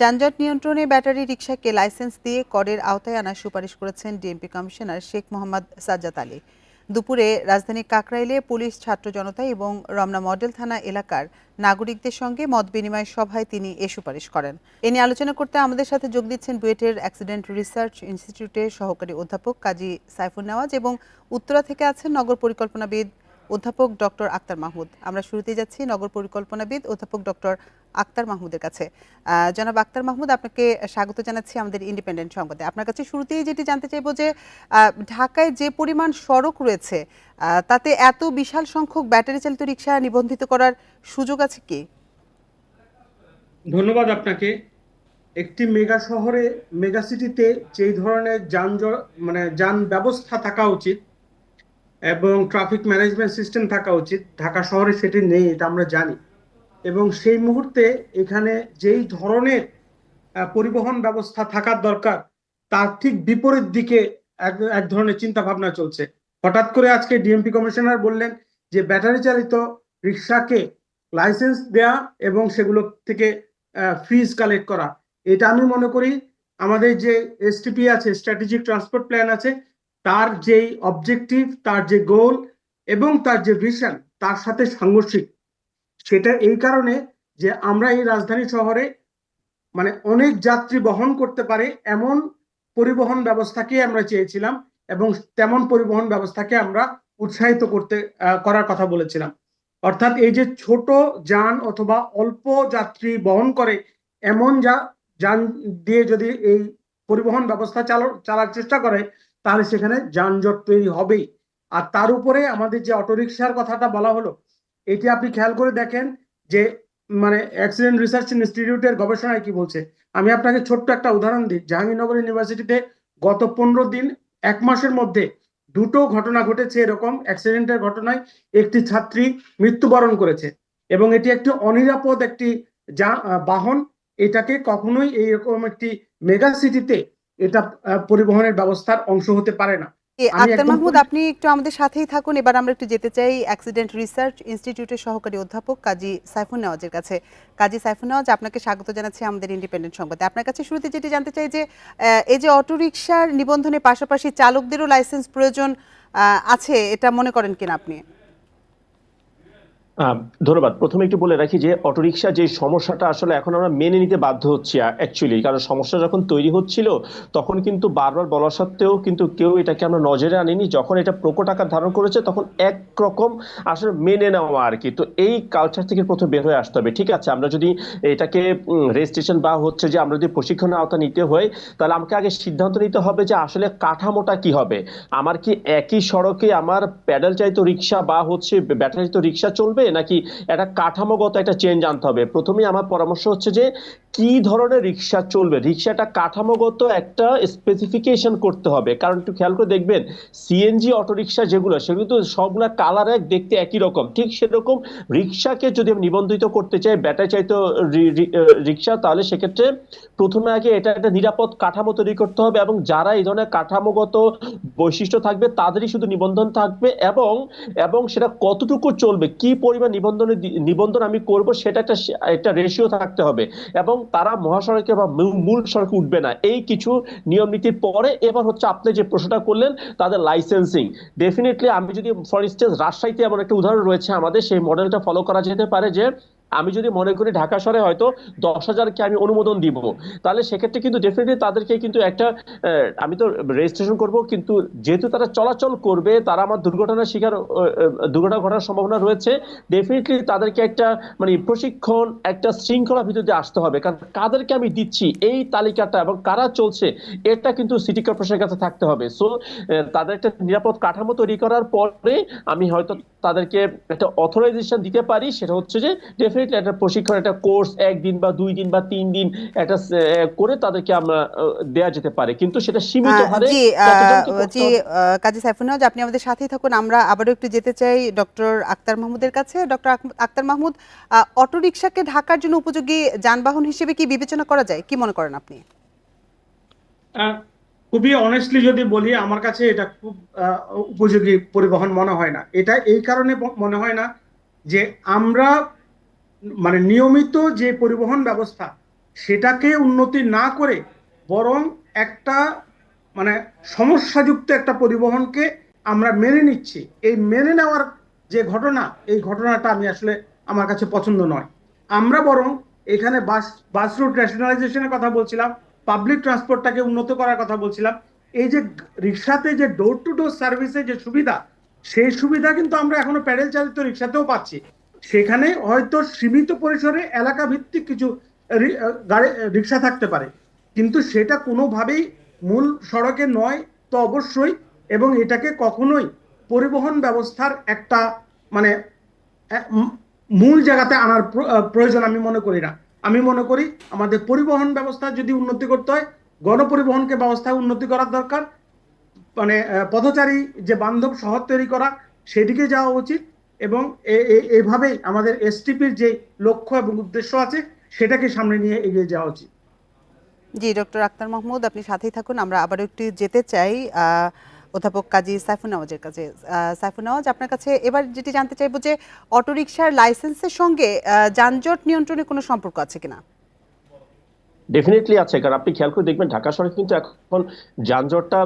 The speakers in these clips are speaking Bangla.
যানজট নিয়ন্ত্রণে ব্যাটারি রিকশাকে লাইসেন্স দিয়ে করের আওতায় আনার সুপারিশ করেছেন ডিএমপি কমিশনার শেখ মোহাম্মদ সাজ্জাদ আলী। দুপুরে রাজধানীর কাকরাইলে পুলিশ, ছাত্র জনতা এবং রমনা মডেল থানা এলাকার নাগরিকদের সঙ্গে মত বিনিময় সভায় তিনি এ সুপারিশ করেন। এ নিয়ে আলোচনা করতে আমাদের সাথে যোগ দিচ্ছেন বুয়েটের অ্যাক্সিডেন্ট রিসার্চ ইনস্টিটিউটের সহকারী অধ্যাপক কাজী সাইফুন নেওয়াজ এবং উত্তরা থেকে আছেন নগর পরিকল্পনাবিদ অধ্যাপক ডক্টর আক্তার মাহমুদ। আমরা শুরুতে যাচ্ছি নগর পরিকল্পনাবিদ অধ্যাপক ডক্টর আক্তার মাহমুদের কাছে। জনাব আক্তার মাহমুদ, আপনাকে স্বাগত জানাচ্ছি আমাদের ইন্ডিপেন্ডেন্ট সংবাদে। আপনার কাছে শুরুতেই যেটি জানতে চাইব যে ঢাকায় যে পরিমাণ সড়ক রয়েছে তাতে এত বিশাল সংখ্যক ব্যাটারি চালিত রিক্সা নিবন্ধিত করার সুযোগ আছে কি? ধন্যবাদ আপনাকে। একটি মেগা শহরে, মেগা সিটিতে যেই ধরনের যানজট মানে যান ব্যবস্থা থাকা উচিত এবং ট্রাফিক ম্যানেজমেন্ট সিস্টেম থাকা উচিত। ঢাকা শহরে সেটি নেই, এটা আমরা জানি। এবং সেই মুহূর্তে এখানে যেই ধরনের পরিবহন ব্যবস্থা থাকার দরকার, তার ঠিক বিপরীত দিকে এক এক ধরনের চিন্তা ভাবনা চলছে। হঠাৎ করে আজকে ডিএমপি কমিশনার বললেন যে ব্যাটারি চালিত রিক্সাকে লাইসেন্স দেয়া এবং সেগুলো থেকে ফিজ কালেক্ট করা। এটা আমি মনে করি আমাদের যে এসটিপি আছে স্ট্র্যাটেজিক ট্রান্সপোর্ট প্ল্যান আছে তার যেই অবজেক্টিভ তার যে গোল এবং তার যে ভিশন তার সাথে সাংঘর্ষিক। সেটা এই কারণে যে আমরা এই রাজধানী শহরে মানে অনেক যাত্রী বহন করতে পারে, এমন পরিবহন ব্যবস্থাকে আমরা চেয়েছিলাম এবং তেমন পরিবহন ব্যবস্থাকে আমরা উৎসাহিত করতে করার কথা বলেছিলাম। অর্থাৎ এই যে ছোট যান অথবা অল্প যাত্রী বহন করে, এমন যা, যান দিয়ে যদি এই পরিবহন ব্যবস্থা চালো চালার চেষ্টা করে, তাহলে সেখানে যানজট তৈরি হবেই। আর তার উপরে আমাদের যে অটোরিকশার কথাটা বলা হলো, এটি আপনি খেয়াল করে দেখেন যে মানে অ্যাক্সিডেন্ট রিসার্চ ইনস্টিটিউটের গবেষণায় কি বলছে? আমি আপনাকে ছোট্ট একটা উদাহরণ দিই। জাহাঙ্গীরনগর ইউনিভার্সিটিতে গত পনেরো দিন, এক মাসের মধ্যে দুটো ঘটনা ঘটেছে এরকম অ্যাক্সিডেন্টের ঘটনায় একটি ছাত্রী মৃত্যুবরণ করেছে এবং এটি একটি অনিরাপদ একটি যা বাহন এটাকে কখনোই এইরকম একটি মেগা সিটিতে এটা পরিবহনের ব্যবস্থার অংশ হতে পারে না। আক্তার মাহমুদ আপনি একটু আমাদের সাথেই থাকুন। এবার আমরা একটু যেতে চাই অ্যাক্সিডেন্ট রিসার্চ ইনস্টিটিউটের সহকারী অধ্যাপক কাজী সাইফুন নেওয়াজের কাছে। কাজী সাইফুন নেওয়াজ আপনাকে স্বাগত জানাচ্ছি আমাদের ইন্ডিপেন্ডেন্ট সংবাদে। আপনার কাছে শুরুতে যেটি জানতে চাই যে এই যে অটোরিকশার নিবন্ধনের পাশাপাশি চালকদেরও লাইসেন্স প্রয়োজন আহ, আছে এটা মনে করেন কিনা আপনি? ধন্যবাদ। প্রথমে একটু বলে রাখি যে অটোরিকশা যে সমস্যাটা আসলে এখন আমরা মেনে নিতে বাধ্য হচ্ছি অ্যাকচুয়ালি কারণ সমস্যা যখন তৈরি হচ্ছিল, তখন কিন্তু বারবার বলা সত্ত্বেও কিন্তু কেউ এটাকে আমরা নজরে আনিনি। যখন এটা প্রকট আকার ধারণ করেছে, তখন একরকম আসলে মেনে নেওয়া আর কি। তো এই কালচার থেকে প্রথমে বের হয়ে আসতে হবে। ঠিক আছে, আমরা যদি এটাকে রেজিস্ট্রেশন বা হচ্ছে যে আমরা যদি প্রশিক্ষণের আওতা নিতে হয়, তাহলে আমাকে আগে সিদ্ধান্ত নিতে হবে যে আসলে কাঠামোটা কি হবে। আমার কি একই সড়কে আমার প্যাডেল চালিত রিক্সা বা হচ্ছে ব্যাটারি চালিত রিক্সা চলবে নাকি একটা কাঠামোগত একটা চেঞ্জ আনতে হবে? প্রথমে আমার পরামর্শ হচ্ছে যে, কি ধরনের রিক্সা চলবে? রিক্সাটা কাঠামোগত একটা স্পেসিফিকেশন করতে হবে। কারণ একটু খেয়াল করে দেখবেন সিএনজি অটোরিকশা যেগুলো, সেগুলো তো সবগুলা কালার এক দেখতে একই রকম। ঠিক সেরকম রিক্সাকে যদি আমি নিবন্ধিত করতে চাই ব্যাটারি রি- রিক্সা, তাহলে সেক্ষেত্রে প্রথমে আগে এটা একটা নিরাপদ কাঠামো তৈরি করতে হবে এবং যারা এই ধরনের কাঠামোগত বৈশিষ্ট্য থাকবে, তাদেরই শুধু নিবন্ধন থাকবে এবং এবং সেটা কতটুকু চলবে, কি পরিমাণ নিবন্ধন নিবন্ধন আমি করব, সেটা একটা একটা রেশিও থাকতে হবে। এবং তারা মহাসড়কে বা মূল সড়কে উঠবে না। এই কিছু নিয়ম নীতির পরে এবার হচ্ছে আপনি যে প্রশ্নটা করলেন, তাদের লাইসেন্সিং ডেফিনেটলি আমি যদি ফর ইনস্টেন্স রাজশাহীতে এমন একটা উদাহরণ রয়েছে আমাদের, সেই মডেলটা ফলো করা যেতে পারে যে আমি যদি মনে করি ঢাকা শহরে হয়তো দশ হাজারকে আমি অনুমোদন দিব, তাহলে সেক্ষেত্রে কিন্তু ডেফিনেটলি তাদেরকে কিন্তু একটা আমি তো রেজিস্ট্রেশন করব, কিন্তু যেহেতু তারা চলাচল করবে, তারা আমার দুর্ঘটনার শিকার দুর্ঘটনা ঘটার সম্ভাবনা রয়েছে ডেফিনেটলি তাদেরকে একটা মানে প্রশিক্ষণ, একটা শৃঙ্খলা ভিতরে আসতে হবে, কারণ কাদেরকে আমি দিচ্ছি, এই তালিকাটা এবং কারা চলছে, এটা কিন্তু সিটি কর্পোরেশনের কাছে থাকতে হবে। সো তাদের একটা নিরাপদ কাঠামো তৈরি করার পরে আমি হয়তো তাদেরকে একটা অথরাইজেশন দিতে পারি, সেটা হচ্ছে যে ডেফিনেটলি একটা প্রশিক্ষণ একটা কোর্স একদিন বা দুই দিন বা তিন দিন একটা করে তাদেরকে আমরা দেয়া যেতে পারে। কিন্তু সেটা সীমিত হারে জি জি কাজী সাইফুন নেওয়াজ আপনি আমাদের সাথেই থাকুন। আমরা আবারও একটু যেতে চাই ডক্টর আক্তার মাহমুদের কাছে। ডক্টর আক্তার মাহমুদ অটোরিকশাকে ঢাকার জন্য উপযোগী যানবাহন হিসেবে কি বিবেচনা করা যায়? কি মনে করেন আপনি? আহ, খুবই অনেস্টলি যদি বলি আমার কাছে এটা খুব আহ, উপযোগী পরিবহন মনে হয় না। এটা এই কারণে মনে হয় না যে আমরা মানে নিয়মিত যে পরিবহন ব্যবস্থা, সেটাকে উন্নতি না করে বরং একটা মানে সমস্যাযুক্ত একটা পরিবহনকে আমরা মেনে নিচ্ছি। এই মেনে নেওয়ার যে ঘটনা, এই ঘটনাটা আমি আসলে আমার কাছে পছন্দ নয়। আমরা বরং এখানে বাস বাস রুট ন্যাশনালাইজেশনের কথা বলছিলাম পাবলিক ট্রান্সপোর্টটাকে উন্নত করার কথা বলছিলাম। এই যে রিক্সাতে যে ডোর টু ডোর সার্ভিসের যে সুবিধা, সেই সুবিধা কিন্তু আমরা এখনও প্যাডেল চালিত রিক্সাতেও পাচ্ছি। সেখানে হয়তো সীমিত পরিসরে এলাকা ভিত্তিক কিছু গাড়ি রিক্সা থাকতে পারে। কিন্তু সেটা কোনোভাবেই মূল সড়কে নয় তো অবশ্যই, এবং এটাকে কখনোই পরিবহন ব্যবস্থার একটা মানে মূল জায়গাতে আনার প্রয়োজন আমি মনে করি না। আমি মনে করি আমাদের পরিবহন ব্যবস্থা যদি উন্নতি করতে হয়, গণপরিবহনকে ব্যবস্থা উন্নতি করার দরকার মানে পথচারী যে বান্ধব শহর তৈরি করা, সেদিকে যাওয়া উচিত। এবং এভাবেই আমাদের এসটিপির যে লক্ষ্য এবং উদ্দেশ্য আছে সেটাকে সামনে নিয়ে এগিয়ে যাওয়া উচিত। জি ডক্টর আক্তার মাহমুদ আপনি সাথেই থাকুন। আমরা আবার একটু যেতে চাই অধ্যাপক কাজী সাইফুন নওয়াজের কাছে। আহ, সাইফুন নওয়াজ আপনার কাছে এবার যেটি জানতে চাইব যে অটোরিকশার লাইসেন্সের সঙ্গে যানজট নিয়ন্ত্রণে কোনো সম্পর্ক আছে কিনা? ডেফিনেটলি আছে, কারণ আপনি খেয়াল করে দেখবেন ঢাকা শহরে কিন্তু এখন যানজটটা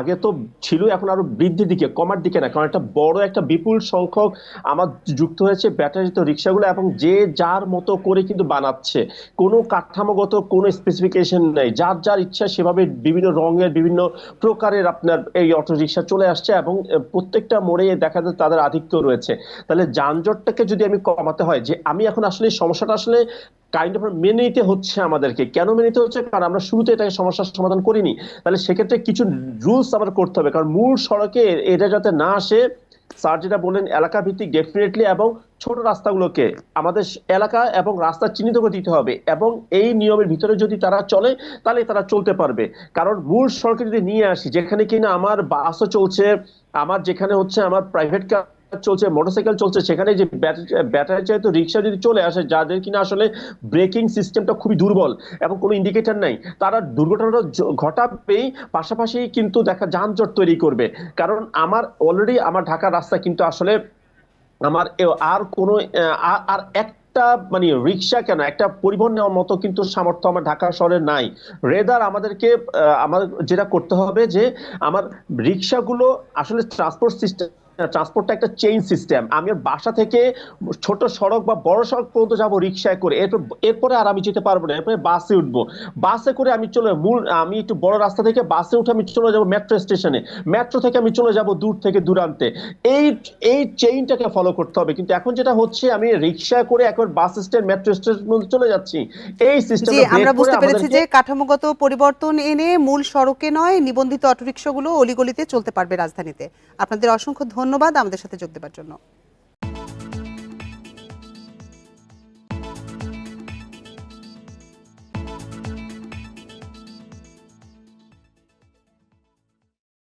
আগে তো ছিল, এখন আরও বৃদ্ধির দিকে, কমার দিকে না, কারণ একটা বড় একটা বিপুল সংখ্যক আমার যুক্ত হয়েছে ব্যাটারিত রিক্সাগুলো এবং যে যার মতো করে কিন্তু বানাচ্ছে। কোনো কাঠামোগত কোনো স্পেসিফিকেশন নেই, যার যার ইচ্ছা সেভাবে বিভিন্ন রঙের, বিভিন্ন প্রকারের আপনার এই অটো রিক্সা চলে আসছে এবং প্রত্যেকটা মোড়ে দেখা যায় তাদের আধিক্য রয়েছে। তাহলে যানজটটাকে যদি আমি কমাতে হয়, যে আমি এখন আসলে, সমস্যাটা আসলে কাইন্ড অফ মেনে নিতে হচ্ছে আমাদেরকে। কেন মেনে নিতে হচ্ছে? কারণ আমরা শুরুতে এটাকে সমস্যার সমাধান করিনি। তাহলে সেক্ষেত্রে কিছু রুলস আবার করতে হবে। কারণ মূল সড়কে এটা যাতে না আসে, স্যার যেটা বললেন এলাকা ভিত্তিক ডেফিনেটলি এবং ছোট রাস্তাগুলোকে আমাদের এলাকা এবং রাস্তা চিহ্নিত করে দিতে হবে এবং এই নিয়মের ভিতরে যদি তারা চলে, তাহলে তারা চলতে পারবে। কারণ মূল সড়কে যদি নিয়ে আসি, যেখানে কিনা আমার বাসও চলছে, আমার যেখানে হচ্ছে আমার প্রাইভেট কার চলছে মোটরসাইকেল চলছে সেখানে যে ব্যাটারি চালিত রিক্সা যদি চলে আসে যাদের কিনা আসলে ব্রেকিং সিস্টেমটা খুবই দুর্বল এবং কোনো ইন্ডিকেটর নাই তারা দুর্ঘটনাটা ঘটাবেই পাশাপাশি কিন্তু দেখা যানজট তৈরি করবে। কারণ আমার অলরেডি আমার ঢাকার রাস্তা কিন্তু আসলে আমার আর কোনো আর- আর একটা মানে রিক্সা কেন একটা পরিবহন নেওয়ার মতো কিন্তু সামর্থ্য আমার ঢাকা শহরে নাই। রেদার আমাদেরকে আহ, আমাদের যেটা করতে হবে যে আমার রিক্সাগুলো আসলে ট্রান্সপোর্ট সিস্টেম ট্রান্সপোর্টটা একটা চেইন সিস্টেম আমি বাসা থেকে ছোট সড়ক বা বড় সড়ক পর্যন্ত যাব রিক্সায় করে। এরপর এরপরে আর আমি যেতে পারব না। এরপরে বাসে উঠবো। বাসে করে আমি চলে মূল আমি একটু বড় রাস্তা থেকে বাসে উঠে আমি চলে যাব মেট্রো স্টেশনে মেট্রো থেকে আমি চলে যাব দূর থেকে দূরান্তে। এই এই চেইনটাকে ফলো করতে হবে। কিন্তু এখন যেটা হচ্ছে আমি রিক্সা করে একবার বাস স্ট্যান্ড মেট্রো স্টেশন চলে যাচ্ছি। এই জি সিস্টেমটা আমরা বুঝতে পেরেছি যে কাঠামোগত পরিবর্তন এনে মূল সড়কে নয় নিবন্ধিত অটোরিকশাগুলো অলিগলিতে চলতে পারবে রাজধানীতে। আপনাদের অসংখ্য ধন্যবাদ আমাদের সাথে যোগ দেওয়ার জন্য।